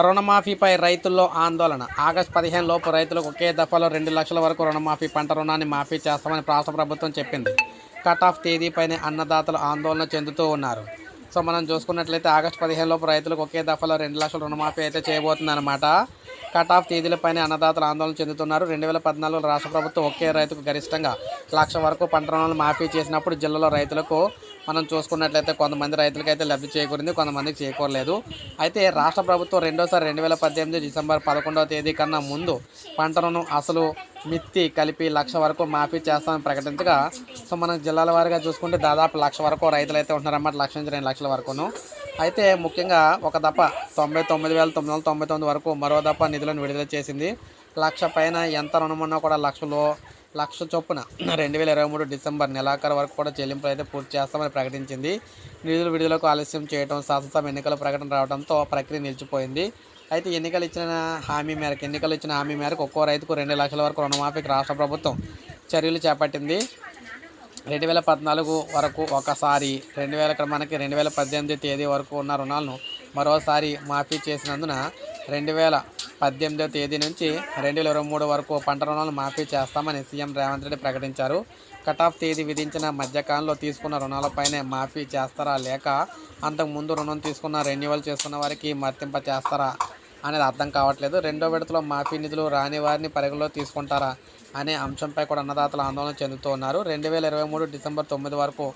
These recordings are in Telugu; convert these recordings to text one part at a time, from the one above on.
రుణమాఫీపై రైతుల్లో ఆందోళన. ఆగస్టు పదిహేను లోపు రైతులకు ఒకే దఫాలో రెండు లక్షల వరకు రుణమాఫీ పంట రుణాన్ని మాఫీ చేస్తామని రాష్ట్ర ప్రభుత్వం చెప్పింది. కట్ ఆఫ్ తేదీపైనే అన్నదాతలు ఆందోళన చెందుతూ ఉన్నారు. సో మనం చూసుకున్నట్లయితే ఆగస్టు పదిహేను లోపు రైతులకు ఒకే దఫాలో రెండు లక్షల రుణమాఫీ అయితే చేయబోతుందన్నమాట. కట్ ఆఫ్ తేదీలపైన అన్నదాతలు ఆందోళన చెందుతున్నారు. రెండు వేల పద్నాలుగులో రాష్ట్ర ప్రభుత్వం ఒకే రైతుకు గరిష్టంగా లక్ష వరకు పంట రుణాలు మాఫీ చేసినప్పుడు జిల్లాలో రైతులకు మనం చూసుకున్నట్లయితే కొంతమంది రైతులకైతే అయితే లబ్ధి చేకూరింది కొంతమందికి చేకూరలేదు. అయితే రాష్ట్ర ప్రభుత్వం రెండోసారి రెండు వేల పద్దెనిమిది డిసెంబర్ పదకొండవ తేదీ కన్నా ముందు పంట రుణం అసలు మిత్తి కలిపి లక్ష వరకు మాఫీ చేస్తామని ప్రకటించగా సో మనం జిల్లాల వారిగా చూసుకుంటే దాదాపు లక్ష వరకు రైతులు అయితే ఉంటున్నారన్నమాట లక్ష నుంచి రెండు లక్షల వరకును. అయితే ముఖ్యంగా ఒక దప్ప తొంభై తొమ్మిది వేల తొమ్మిది వందల తొంభై తొమ్మిది వరకు మరో దప్ప నిధులను విడుదల చేసింది. లక్ష పైన ఎంత రుణమన్నా కూడా లక్షలో లక్ష చొప్పున రెండు వేల ఇరవై మూడు డిసెంబర్ నెలాఖరు వరకు కూడా చెల్లింపులు అయితే పూర్తి చేస్తామని ప్రకటించింది. నిధులు విడుదలకు ఆలస్యం చేయడం శాసనసభ ఎన్నికల ప్రకటన రావడంతో ప్రక్రియ నిలిచిపోయింది. అయితే ఎన్నికలు ఇచ్చిన హామీ మేరకు ఎన్నికలు ఇచ్చిన హామీ మేరకు ఒక్కో రైతుకు రెండు లక్షల వరకు రుణమాఫీకి రాష్ట్ర ప్రభుత్వం చర్యలు చేపట్టింది. రెండు వేల పద్నాలుగు వరకు ఒకసారి రెండు వేల మనకి రెండు వేల పద్దెనిమిది తేదీ వరకు ఉన్న రుణాలను మరోసారి మాఫీ చేసినందున రెండు వేల పద్దెనిమిదో తేదీ నుంచి రెండు వేల ఇరవై మూడు వరకు పంట రుణాలు మాఫీ చేస్తామని సీఎం రేవంత్ రెడ్డి ప్రకటించారు. కట్ ఆఫ్ తేదీ విధించిన మధ్యకాలంలో తీసుకున్న రుణాలపైనే మాఫీ చేస్తారా లేక అంతకుముందు రుణం తీసుకున్న రెన్యువల్ చేసుకున్న వారికి వర్తింప చేస్తారా అనేది అర్థం కావట్లేదు. రెండో విడతలో మాఫీ నిధులు రాని వారిని పరిగణలో తీసుకుంటారా అనే అంశంపై కూడా అన్నదాతలు ఆందోళన చెందుతూ ఉన్నారు. రెండు వేల ఇరవై మూడు డిసెంబర్ తొమ్మిది వరకు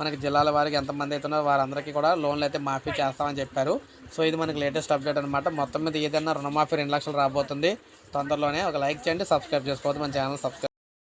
మనకి జిల్లాల వారికి ఎంతమంది అవుతున్నారో వారందరికీ కూడా లోన్లు అయితే మాఫీ చేస్తామని చెప్పారు. సో ఇది మనకి లేటెస్ట్ అప్డేట్ అనమాట మొత్తం మీద ఏదైనా రుణమాఫీ రెండు లక్షలు రాబోతుంది. తొందరలోనే ఒక లైక్ చేయండి సబ్స్క్రైబ్ చేసుకోవద్దు. మన ఛానల్ సబ్స్క్రైబ్